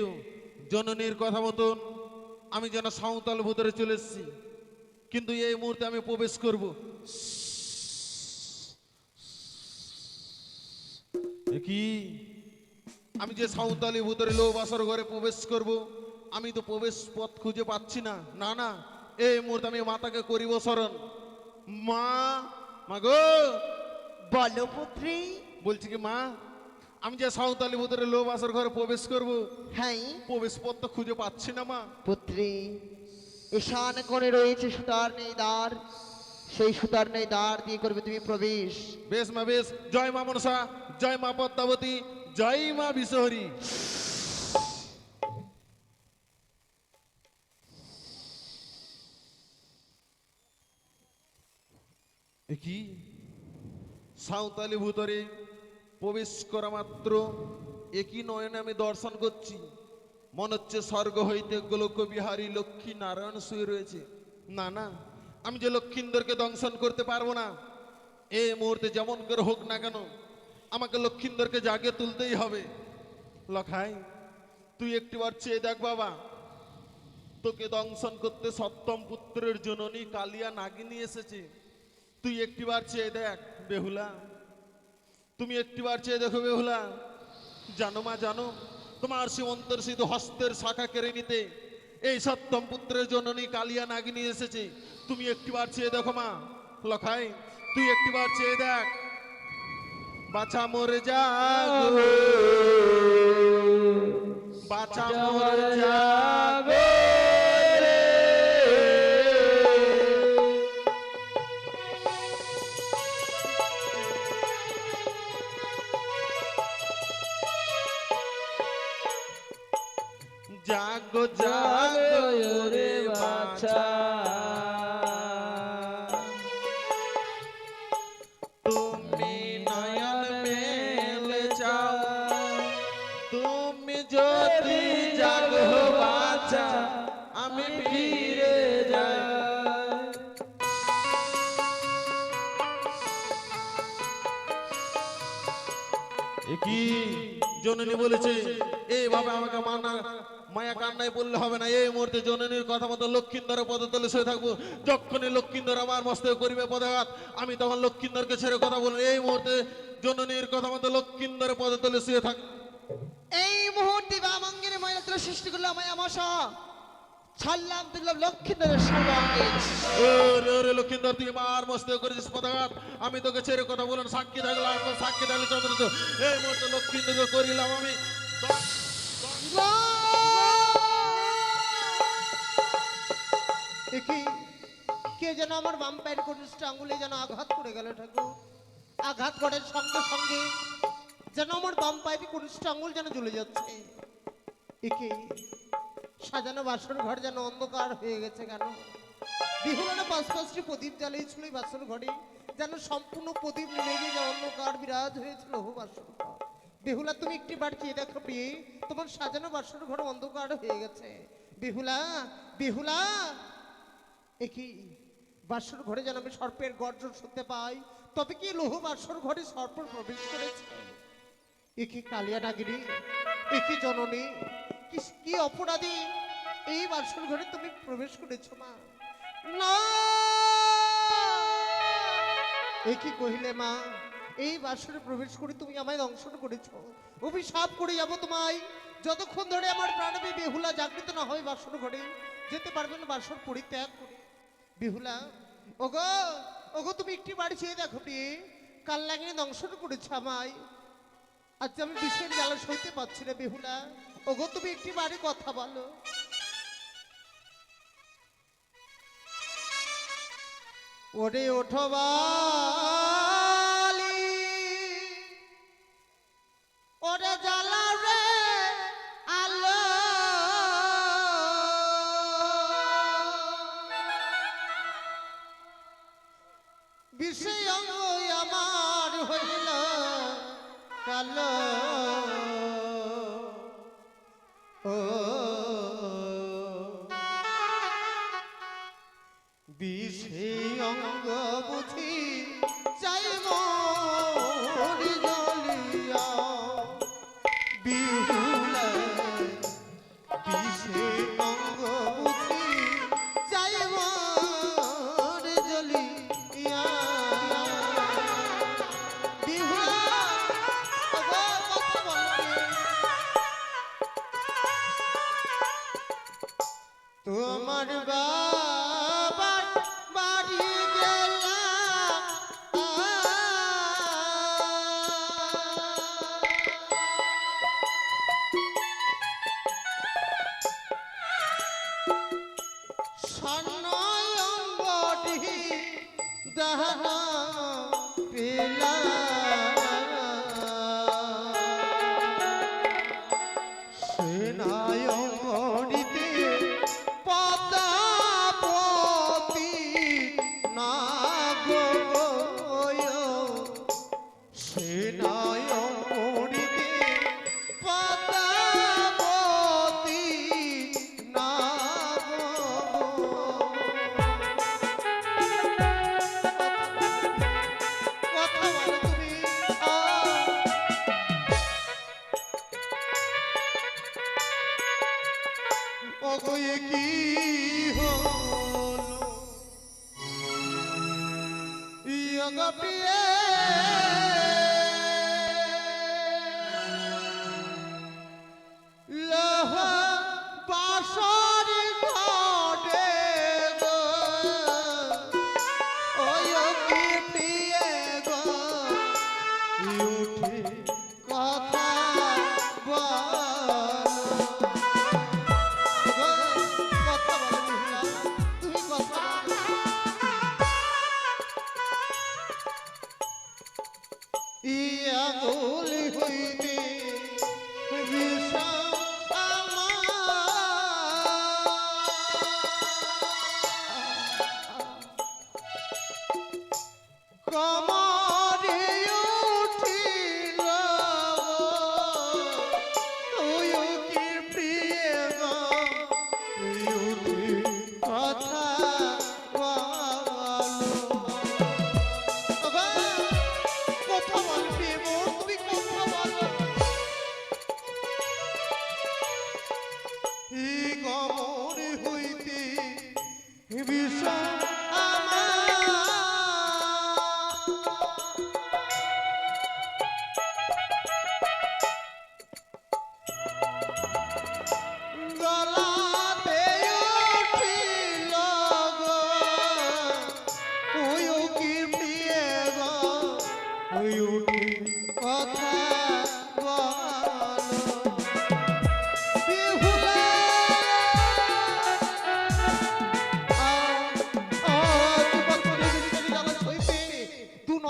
তো জননীর কথা মতন আমি যেন সাঁওতাল ভিতরে চলে এসেছি। কিন্তু এই মুহূর্তে আমি প্রবেশ করব। কি আমি যে সাঁওতালি ভিতরে লো বাসর ঘরে প্রবেশ করব আমি তো প্রবেশ পথ খুঁজে পাচ্ছি না। না না এই মুহূর্তে আমি মাতাকে করিব স্মরণ। মা মা গো! বলো পুত্রী। বলছি কি মা আমি যে সাঁওতালি ভিতরে লো আসার ঘরে প্রবেশ করব। হ্যাঁ। প্রবেশ পথ তো খুঁজে পাচ্ছি না মা। পুত্রী ঈশান কোণে রয়েছে সুতার নেই দ্বার। সেই সুতার নেই দ্বার দিয়ে করবে তুমি প্রবেশ। বেশ মা বেশ। জয় মা মনসা জয় মা পদ্মাবতী জয় মা বিশ্বহরি। এ কি? সাঁওতালি ভূতরে প্রবেশ করা মাত্র একই নয়নে আমি দর্শন করছি। মনে হচ্ছে স্বর্গ হইতে গোলক বিহারী লক্ষ্মী নারায়ণ শুয়ে রয়েছে। না না, আমি যে লক্ষ্মীন্দরকে দংশন করতে পারব না এই মুহূর্তে যেমন করে হোক না কেন, আমাকে লক্ষ্মীন্দরকে জাগে তুলতেই হবে। লখাই, তুই একটিবার চেয়ে দেখ বাবা, তোকে দংশন করতে সপ্তম পুত্রের জননী কালিয়া নাগিনী এসেছে। তুই একটিবার চেয়ে দেখ, বেহুলা। তুমি একটিবার চেয়ে দেখো বেহুলা। জানো মা জানো তোমার সে অন্তর্ষিত হস্তের শাখা কেড়ে নিতে এই সপ্তম পুত্রের জননী কালিয়া নাগিনী এসেছে। তুমি একটিবার চেয়ে দেখো মা। লখাই তুই একটিবার চেয়ে দেখ। বাছা মরে যা বাছা মরে জাগো জাগো রে বাছা। তুমি নয়ন মেলে যাও তুমি যদি জাগো, বাছা, আমি ফিরে যাই। কি? জননী বলেছে এইভাবে আমাকে মানা মায়া কান্নায় বললে হবে না এই মুহূর্তে জননীর কথা মতো লক্ষিন্দরের পদতলে শুয়ে থাকব। যখনই লক্ষিন্দর আমার মস্তকে করিবে পদাঘাত আমি তখন লক্ষিন্দরকে ছেড়ে কথা বলব এই মুহূর্তে জননীর কথা মতো লক্ষিন্দরের পদতলে শুয়ে থাক। এই মুহূর্তে বামঙ্গের ময়নাত্র সৃষ্টি করল মায়া মশা। ছাড়লাম দিলাম লক্ষ্মীন্দরের সর্বাঙ্গে ওরে ওরে লক্ষিন্দর তুই আমার মস্তকে করেছিস পদাঘাত আমি তোকে ছেড়ে কথা বললাম সাক্ষী থাকলাম সাক্ষী থাকলে চন্দ্র এই মুহূর্তে লক্ষিন্দরকে করিলাম আমি। দেখি কে যেন আমার বাম পায়ের কনিষ্ঠ আঙ্গুলে যেন আঘাত করে গেল ঠাকুর। আঘাত করার সঙ্গে সঙ্গে যেন আমার বাম পায়ের কনিষ্ঠ আঙ্গুল যেন জ্বলে যাচ্ছে। একে সাজানো বাসর ঘর যেন অন্ধকার হয়ে গেছে কেন? বিহুলানা পাঁচ পাঁচটি প্রদীপ জ্বালিয়েছিল এই বাসর ঘরে। যেন সম্পূর্ণ প্রদীপ নিভে গিয়ে যে অন্ধকার বিরাজ হয়েছিল হো বাসর ঘর। বেহুলা, তুমি একটি বার চেয়ে দেখো বিয়ে তোমার সাজানো বাসন ঘর অন্ধকার হয়ে গেছে। বেহুলা বেহুলা একই বাসর ঘরে যেন আমি সর্পের গর্জন শুনতে পাই? তবে কি লোহ বাসর ঘরে সর্প প্রবেশ করেছে? একে কালিয়া নাগিনী একে জননী? কি অপরাধী? এই বাসর ঘরে তুমি প্রবেশ করেছ মা। না! এ কি কহিলে মা, এই বাসরে প্রবেশ করে তুমি আমায় দংশন করেছ। অভিশাপ করে যাব তোমায়। যতক্ষণ ধরে আমার প্রাণবী বেহুলা জাগৃত না হয় বাসর ঘরে, যেতে পারবে না বাসর পরিত্যাগ করে। বেহুলা, ওগো ওগো, তুমি একটি বাড়ি চেয়ে দেখো কাল লাগিয়ে দংশন করেছ আমায়। আজ আমি বিষের জ্বালা সইতে পারছি না বেহুলা। ওগো, তুমি একটি বাড়ি কথা বলো। ওরে ওঠো বালি। ওরে জ্বালা বিষে অঙ্গ Mama. Papier. E bichão!